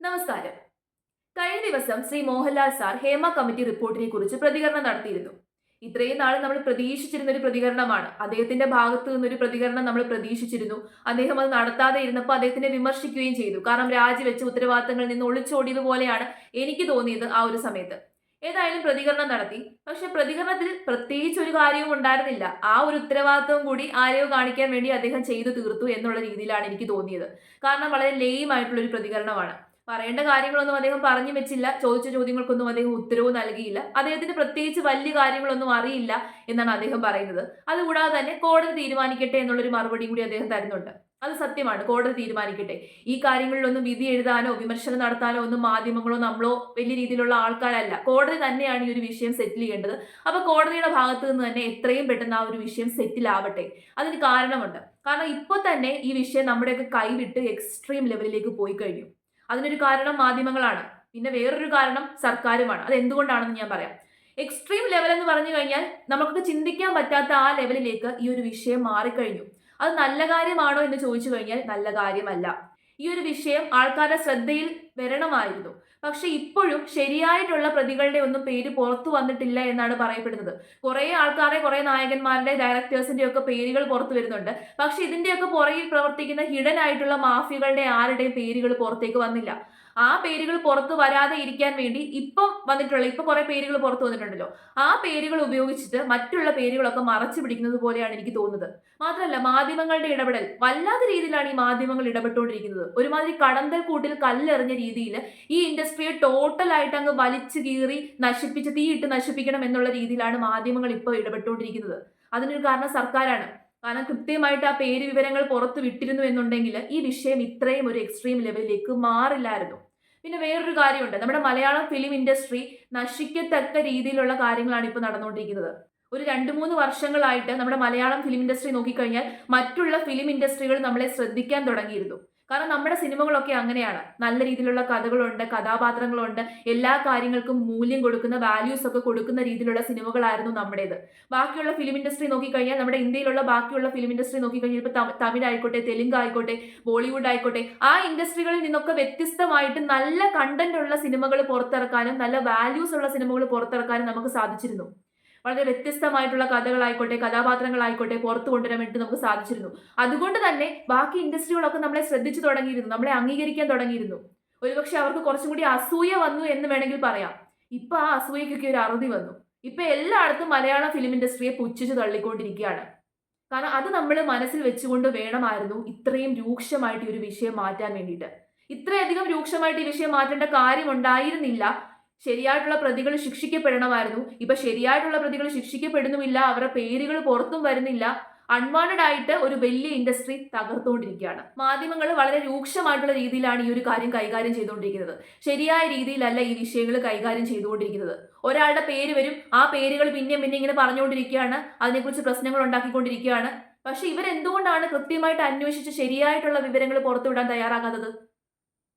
നമസ്കാരം. കഴിഞ്ഞ ദിവസം ശ്രീ മോഹൻലാൽ സാർ ഹേമ കമ്മിറ്റി റിപ്പോർട്ടിനെ കുറിച്ച് പ്രതികരണം നടത്തിയിരുന്നു. ഇത്രയും നാൾ നമ്മൾ പ്രതീക്ഷിച്ചിരുന്ന ഒരു പ്രതികരണമാണ്. അദ്ദേഹത്തിന്റെ ഭാഗത്ത് നിന്നൊരു പ്രതികരണം നമ്മൾ പ്രതീക്ഷിച്ചിരുന്നു. അദ്ദേഹം അത് നടത്താതെ ഇരുന്നപ്പോൾ അദ്ദേഹത്തിനെ വിമർശിക്കുകയും ചെയ്തു. കാരണം രാജിവെച്ച ഉത്തരവാദിത്തങ്ങളിൽ നിന്ന് ഒളിച്ചോടിയതുപോലെയാണ് എനിക്ക് തോന്നിയത് ആ ഒരു സമയത്ത്. ഏതായാലും പ്രതികരണം നടത്തി. പക്ഷെ പ്രതികരണത്തിൽ പ്രത്യേകിച്ച് ഒരു കാര്യവും ഉണ്ടായിരുന്നില്ല. ആ ഒരു ഉത്തരവാദിത്വം കൂടി ആരെയോ കാണിക്കാൻ വേണ്ടി അദ്ദേഹം ചെയ്തു തീർത്തു എന്നുള്ള രീതിയിലാണ് എനിക്ക് തോന്നിയത്. കാരണം വളരെ ലെയിം ആയിട്ടുള്ള ഒരു പ്രതികരണമാണ്. പറയേണ്ട കാര്യങ്ങളൊന്നും അദ്ദേഹം പറഞ്ഞു വെച്ചില്ല. ചോദിച്ച ചോദ്യങ്ങൾക്കൊന്നും അദ്ദേഹം ഉത്തരവും നൽകിയില്ല. അദ്ദേഹത്തിന് പ്രത്യേകിച്ച് വലിയ കാര്യങ്ങളൊന്നും അറിയില്ല എന്നാണ് അദ്ദേഹം പറയുന്നത്. അതുകൂടാതെ തന്നെ കോടതി തീരുമാനിക്കട്ടെ എന്നുള്ളൊരു മറുപടിയും കൂടി അദ്ദേഹം തരുന്നുണ്ട്. അത് സത്യമാണ്. കോടതി തീരുമാനിക്കട്ടെ. ഈ കാര്യങ്ങളിലൊന്നും വിധി എഴുതാനോ വിമർശനം നടത്താനോ ഒന്നും മാധ്യമങ്ങളോ നമ്മളോ വലിയ രീതിയിലുള്ള ആൾക്കാരല്ല. കോടതി തന്നെയാണ് ഈ ഒരു വിഷയം സെറ്റിൽ ചെയ്യേണ്ടത്. അപ്പോൾ കോടതിയുടെ ഭാഗത്ത് നിന്ന് തന്നെ എത്രയും പെട്ടെന്ന് ആ ഒരു വിഷയം സെറ്റിൽ ആവട്ടെ. അതിന് കാരണമുണ്ട്. കാരണം ഇപ്പോൾ തന്നെ ഈ വിഷയം നമ്മുടെയൊക്കെ കൈവിട്ട് എക്സ്ട്രീം ലെവലിലേക്ക് പോയി കഴിഞ്ഞു. അതിനൊരു കാരണം മാധ്യമങ്ങളാണ്. പിന്നെ വേറൊരു കാരണം സർക്കാരുമാണ്. അത് എന്തുകൊണ്ടാണെന്ന് ഞാൻ പറയാം. എക്സ്ട്രീം ലെവൽ എന്ന് പറഞ്ഞു കഴിഞ്ഞാൽ നമുക്ക് ചിന്തിക്കാൻ പറ്റാത്ത ആ ലെവലിലേക്ക് ഈ ഒരു വിഷയം മാറിക്കഴിഞ്ഞു. അത് നല്ല കാര്യമാണോ എന്ന് ചോദിച്ചു കഴിഞ്ഞാൽ നല്ല കാര്യമല്ല. ഈ ഒരു വിഷയം ആൾക്കാരുടെ ശ്രദ്ധയിൽ വരണമായിരുന്നു. പക്ഷെ ഇപ്പോഴും ശരിയായിട്ടുള്ള പ്രതികളുടെ ഒന്നും പേര് പുറത്തു വന്നിട്ടില്ല എന്നാണ് പറയപ്പെടുന്നത്. കുറെ ആൾക്കാരെ കുറെ നായകന്മാരുടെ ഡയറക്ടേഴ്സിന്റെ ഒക്കെ പേരുകൾ പുറത്തു വരുന്നുണ്ട്. പക്ഷെ ഇതിന്റെയൊക്കെ പുറകിൽ പ്രവർത്തിക്കുന്ന ഹിഡൻ ആയിട്ടുള്ള മാഫിയകളുടെ ആരുടെയും പേരുകൾ പുറത്തേക്ക് വന്നില്ല. ആ പേരുകൾ പുറത്ത് വരാതെ ഇരിക്കാൻ വേണ്ടി ഇപ്പം വന്നിട്ടുള്ള ഇപ്പൊ കുറെ പേരുകൾ പുറത്ത് വന്നിട്ടുണ്ടല്ലോ. ആ പേരുകൾ ഉപയോഗിച്ചിട്ട് മറ്റുള്ള പേരുകളൊക്കെ മറച്ചു പിടിക്കുന്നത് പോലെയാണ് എനിക്ക് തോന്നുന്നത്. മാത്രമല്ല മാധ്യമങ്ങളുടെ ഇടപെടൽ. വല്ലാത്ത രീതിയിലാണ് ഈ മാധ്യമങ്ങൾ ഇടപെട്ടുകൊണ്ടിരിക്കുന്നത്. ഒരുമാതിരി കടന്തൽ കൂട്ടിൽ കല്ലെറിഞ്ഞ രീതിയിൽ ഈ ഇൻഡസ്ട്രിയെ ടോട്ടലായിട്ട് അങ്ങ് വലിച്ചു കീറി നശിപ്പിച്ച് തീയിട്ട് നശിപ്പിക്കണം എന്നുള്ള രീതിയിലാണ് മാധ്യമങ്ങൾ ഇപ്പോൾ ഇടപെട്ടുകൊണ്ടിരിക്കുന്നത്. അതിനൊരു കാരണം സർക്കാരാണ്. കാരണം കൃത്യമായിട്ട് ആ പേര് വിവരങ്ങൾ പുറത്തു വിട്ടിരുന്നു എന്നുണ്ടെങ്കിൽ ഈ വിഷയം ഇത്രയും ഒരു എക്സ്ട്രീം ലെവലിലേക്ക് മാറില്ലായിരുന്നു. പിന്നെ വേറൊരു കാര്യമുണ്ട്. നമ്മുടെ മലയാളം ഫിലിം ഇൻഡസ്ട്രി നശിക്കത്തക്ക രീതിയിലുള്ള കാര്യങ്ങളാണ് ഇപ്പോൾ നടന്നുകൊണ്ടിരിക്കുന്നത്. ഒരു രണ്ട് മൂന്ന് വർഷങ്ങളായിട്ട് നമ്മുടെ മലയാളം ഫിലിം ഇൻഡസ്ട്രി നോക്കിക്കഴിഞ്ഞാൽ മറ്റുള്ള ഫിലിം ഇൻഡസ്ട്രികൾ നമ്മളെ ശ്രദ്ധിക്കാൻ തുടങ്ങിയിരുന്നു. കാരണം നമ്മുടെ സിനിമകളൊക്കെ അങ്ങനെയാണ്. നല്ല രീതിയിലുള്ള കഥകളുണ്ട് കഥാപാത്രങ്ങളുണ്ട്. എല്ലാ കാര്യങ്ങൾക്കും മൂല്യം കൊടുക്കുന്ന വാല്യൂസ് ഒക്കെ കൊടുക്കുന്ന രീതിയിലുള്ള സിനിമകളായിരുന്നു നമ്മുടേത്. ബാക്കിയുള്ള ഫിലിം ഇൻഡസ്ട്രി നോക്കിക്കഴിഞ്ഞാൽ നമ്മുടെ ഇന്ത്യയിലുള്ള ബാക്കിയുള്ള ഫിലിം ഇൻഡസ്ട്രി നോക്കിക്കഴിഞ്ഞാൽ ഇപ്പോൾ തമിഴ് ആയിക്കോട്ടെ തെലുങ്ക് ആയിക്കോട്ടെ ബോളിവുഡ് ആയിക്കോട്ടെ ആ ഇൻഡസ്ട്രികളിൽ നിന്നൊക്കെ വ്യത്യസ്തമായിട്ട് നല്ല കണ്ടന്റ് ഉള്ള സിനിമകൾ പുറത്തിറക്കാനും നല്ല വാല്യൂസ് ഉള്ള സിനിമകൾ പുറത്തിറക്കാനും നമുക്ക് സാധിച്ചിരുന്നു. വളരെ വ്യത്യസ്തമായിട്ടുള്ള കഥകളായിക്കോട്ടെ കഥാപാത്രങ്ങളായിക്കോട്ടെ പുറത്തു കൊണ്ടുവരാൻ വേണ്ടി നമുക്ക് സാധിച്ചിരുന്നു. അതുകൊണ്ട് തന്നെ ബാക്കി ഇൻഡസ്ട്രികളൊക്കെ നമ്മളെ ശ്രദ്ധിച്ചു തുടങ്ങിയിരുന്നു നമ്മളെ അംഗീകരിക്കാൻ തുടങ്ങിയിരുന്നു. ഒരുപക്ഷെ അവർക്ക് കുറച്ചും കൂടി അസൂയ വന്നു എന്ന് വേണമെങ്കിൽ പറയാം. ഇപ്പൊ ആ അസൂയക്കൊക്കെ ഒരു അറുതി വന്നു. ഇപ്പൊ എല്ലായിടത്തും മലയാള ഫിലിം ഇൻഡസ്ട്രിയെ പുച്ഛിച്ച് തള്ളിക്കൊണ്ടിരിക്കുകയാണ്. കാരണം അത് നമ്മൾ മനസ്സിൽ വെച്ചുകൊണ്ട് വേണമായിരുന്നു ഇത്രയും രൂക്ഷമായിട്ട് ഈ ഒരു വിഷയം മാറ്റാൻ വേണ്ടിയിട്ട്. ഇത്രയധികം രൂക്ഷമായിട്ട് ഈ വിഷയം മാറ്റേണ്ട കാര്യം ഉണ്ടായിരുന്നില്ല. ശരിയായിട്ടുള്ള പ്രതികൾ ശിക്ഷിക്കപ്പെടണമായിരുന്നു. ഇപ്പൊ ശരിയായിട്ടുള്ള പ്രതികൾ ശിക്ഷിക്കപ്പെടുന്നുമില്ല. അവരുടെ പേരുകൾ പുറത്തും വരുന്നില്ല. അൺവാണ്ടഡ് ആയിട്ട് ഒരു വലിയ ഇൻഡസ്ട്രി തകർത്തുകൊണ്ടിരിക്കുകയാണ്. മാധ്യമങ്ങൾ വളരെ രൂക്ഷമായിട്ടുള്ള രീതിയിലാണ് ഈ ഒരു കാര്യം കൈകാര്യം ചെയ്തുകൊണ്ടിരിക്കുന്നത്. ശരിയായ രീതിയിലല്ല ഈ വിഷയങ്ങൾ കൈകാര്യം ചെയ്തുകൊണ്ടിരിക്കുന്നത്. ഒരാളുടെ പേര് വരും. ആ പേരുകൾ പിന്നെ പിന്നെ ഇങ്ങനെ പറഞ്ഞുകൊണ്ടിരിക്കുകയാണ്. അതിനെക്കുറിച്ച് പ്രശ്നങ്ങൾ ഉണ്ടാക്കിക്കൊണ്ടിരിക്കുകയാണ്. പക്ഷെ ഇവരെന്തുകൊണ്ടാണ് കൃത്യമായിട്ട് അന്വേഷിച്ച് ശരിയായിട്ടുള്ള വിവരങ്ങൾ പുറത്തുവിടാൻ തയ്യാറാകാത്തത്?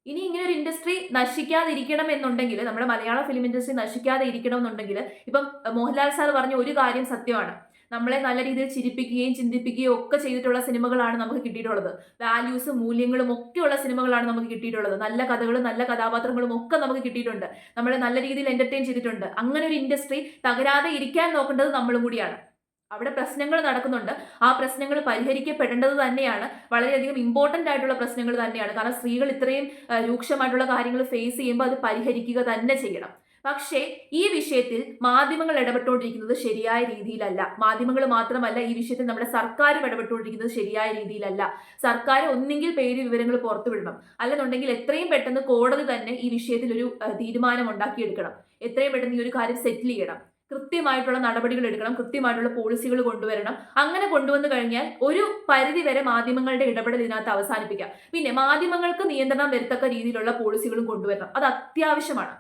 ഇനി ഇങ്ങനെ ഒരു ഇൻഡസ്ട്രി നശിക്കാതിരിക്കണം എന്നുണ്ടെങ്കിൽ നമ്മുടെ മലയാള ഫിലിം ഇൻഡസ്ട്രി നശിക്കാതെ ഇരിക്കണം എന്നുണ്ടെങ്കിൽ ഇപ്പം മോഹൻലാൽ സാർ പറഞ്ഞ ഒരു കാര്യം സത്യമാണ്. നമ്മളെ നല്ല രീതിയിൽ ചിരിപ്പിക്കുകയും ചിന്തിപ്പിക്കുകയും ഒക്കെ ചെയ്തിട്ടുള്ള സിനിമകളാണ് നമുക്ക് കിട്ടിയിട്ടുള്ളത്. വാല്യൂസ് മൂല്യങ്ങളും ഒക്കെയുള്ള സിനിമകളാണ് നമുക്ക് കിട്ടിയിട്ടുള്ളത്. നല്ല കഥകളും നല്ല കഥാപാത്രങ്ങളും ഒക്കെ നമുക്ക് കിട്ടിയിട്ടുണ്ട്. നമ്മളെ നല്ല രീതിയിൽ എന്റർടൈൻ ചെയ്തിട്ടുണ്ട്. അങ്ങനെ ഒരു ഇൻഡസ്ട്രി തകരാതെ ഇരിക്കാൻ നോക്കേണ്ടത് നമ്മളും കൂടിയാണ്. അവിടെ പ്രശ്നങ്ങൾ നടക്കുന്നുണ്ട്. ആ പ്രശ്നങ്ങൾ പരിഹരിക്കപ്പെടേണ്ടത് തന്നെയാണ്. വളരെയധികം ഇമ്പോർട്ടന്റ് ആയിട്ടുള്ള പ്രശ്നങ്ങൾ തന്നെയാണ്. കാരണം സ്ത്രീകൾ ഇത്രയും രൂക്ഷമായിട്ടുള്ള കാര്യങ്ങൾ ഫേസ് ചെയ്യുമ്പോൾ അത് പരിഹരിക്കുക തന്നെ ചെയ്യണം. പക്ഷേ ഈ വിഷയത്തിൽ മാധ്യമങ്ങൾ ഇടപെട്ടുകൊണ്ടിരിക്കുന്നത് ശരിയായ രീതിയിലല്ല. മാധ്യമങ്ങൾ മാത്രമല്ല ഈ വിഷയത്തിൽ നമ്മുടെ സർക്കാരും ഇടപെട്ടുകൊണ്ടിരിക്കുന്നത് ശരിയായ രീതിയിലല്ല. സർക്കാർ ഒന്നെങ്കിൽ പേര് വിവരങ്ങൾ പുറത്തുവിടണം. അല്ലെന്നുണ്ടെങ്കിൽ എത്രയും പെട്ടെന്ന് കോടതി തന്നെ ഈ വിഷയത്തിൽ ഒരു തീരുമാനം ഉണ്ടാക്കിയെടുക്കണം. എത്രയും പെട്ടെന്ന് ഈ ഒരു കാര്യം സെറ്റിൽ ചെയ്യണം. കൃത്യമായിട്ടുള്ള നടപടികൾ എടുക്കണം കൃത്യമായിട്ടുള്ള പോളിസികൾ കൊണ്ടുവരണം. അങ്ങനെ കൊണ്ടുവന്നു കഴിഞ്ഞാൽ ഒരു പരിധി വരെ മാധ്യമങ്ങളുടെ ഇടപെടൽ ഇതിനകത്ത് അവസാനിപ്പിക്കാം. പിന്നെ മാധ്യമങ്ങൾക്ക് നിയന്ത്രണം വരുത്തക്ക രീതിയിലുള്ള പോളിസികളും കൊണ്ടുവരണം. അത് അത്യാവശ്യമാണ്.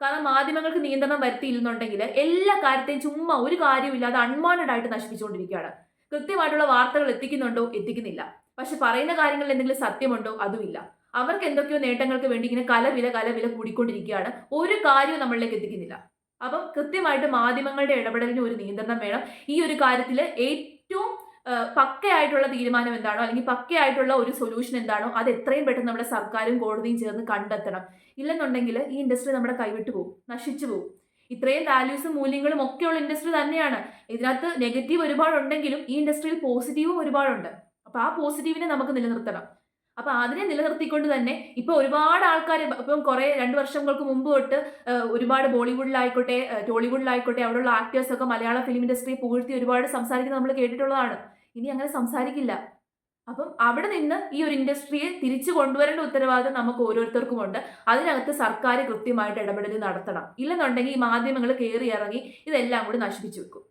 കാരണം മാധ്യമങ്ങൾക്ക് നിയന്ത്രണം വരുത്തിയില്ലെന്നുണ്ടെങ്കിൽ എല്ലാ കാര്യത്തെയും ചുമ്മാ ഒരു കാര്യമില്ലാതെ അൺവാണ്ടഡ് ആയിട്ട് നശിപ്പിച്ചുകൊണ്ടിരിക്കുകയാണ്. കൃത്യമായിട്ടുള്ള വാർത്തകൾ എത്തിക്കുന്നുണ്ടോ? എത്തിക്കുന്നില്ല. പക്ഷെ പറയുന്ന കാര്യങ്ങളിൽ എന്തെങ്കിലും സത്യമുണ്ടോ? അതുമില്ല അവർക്ക് എന്തൊക്കെയോ നേട്ടങ്ങൾക്ക് വേണ്ടി ഇങ്ങനെ കലവില കലവില കൂടിക്കൊണ്ടിരിക്കുകയാണ്. ഒരു കാര്യവും നമ്മളിലേക്ക് എത്തിക്കുന്നില്ല. അപ്പം കൃത്യമായിട്ട് മാധ്യമങ്ങളുടെ ഇടപെടലിന് ഒരു നിയന്ത്രണം വേണം. ഈ ഒരു കാര്യത്തിൽ ഏറ്റവും പക്കയായിട്ടുള്ള തീരുമാനം എന്താണോ അല്ലെങ്കിൽ പക്കയായിട്ടുള്ള ഒരു സൊല്യൂഷൻ എന്താണോ അത് എത്രയും പെട്ടെന്ന് നമ്മുടെ സർക്കാരും കോടതിയും ചേർന്ന് കണ്ടെത്തണം. ഇല്ലെന്നുണ്ടെങ്കിൽ ഈ ഇൻഡസ്ട്രി നമ്മുടെ കൈവിട്ടു പോകും. നശിച്ചു പോകും. ഇത്രയും വാല്യൂസും മൂല്യങ്ങളും ഒക്കെയുള്ള ഇൻഡസ്ട്രി തന്നെയാണ്. ഇതിനകത്ത് നെഗറ്റീവ് ഒരുപാടുണ്ടെങ്കിലും ഈ ഇൻഡസ്ട്രിയിൽ പോസിറ്റീവും ഒരുപാടുണ്ട്. അപ്പോൾ ആ പോസിറ്റീവിനെ നമുക്ക് നിലനിർത്തണം. അപ്പോൾ അതിനെ നിലനിർത്തിക്കൊണ്ട് തന്നെ ഇപ്പോൾ ഒരുപാട് ആൾക്കാർ ഇപ്പം കുറേ രണ്ട് വർഷങ്ങൾക്ക് മുമ്പ് തൊട്ട് ഒരുപാട് ബോളിവുഡിലായിക്കോട്ടെ ടോളിവുഡിലായിക്കോട്ടെ അവിടെയുള്ള ആക്ടേഴ്സ് ഒക്കെ മലയാള ഫിലിം ഇൻഡസ്ട്രി പുകഴ്ത്തി ഒരുപാട് സംസാരിക്കുന്നത് നമ്മൾ കേട്ടിട്ടുള്ളതാണ്. ഇനി അങ്ങനെ സംസാരിക്കില്ല. അപ്പം അവിടെ നിന്ന് ഈ ഒരു ഇൻഡസ്ട്രിയെ തിരിച്ചു കൊണ്ടുവരേണ്ട ഉത്തരവാദിത്തം നമുക്ക് ഓരോരുത്തർക്കും ഉണ്ട് അതിനകത്ത് സർക്കാർ കൃത്യമായിട്ട് ഇടപെടൽ നടത്തണം. ഇല്ലെന്നുണ്ടെങ്കിൽ ഈ മാധ്യമങ്ങൾ കയറി ഇറങ്ങി ഇതെല്ലാം കൂടി നശിപ്പിച്ചു വെക്കും.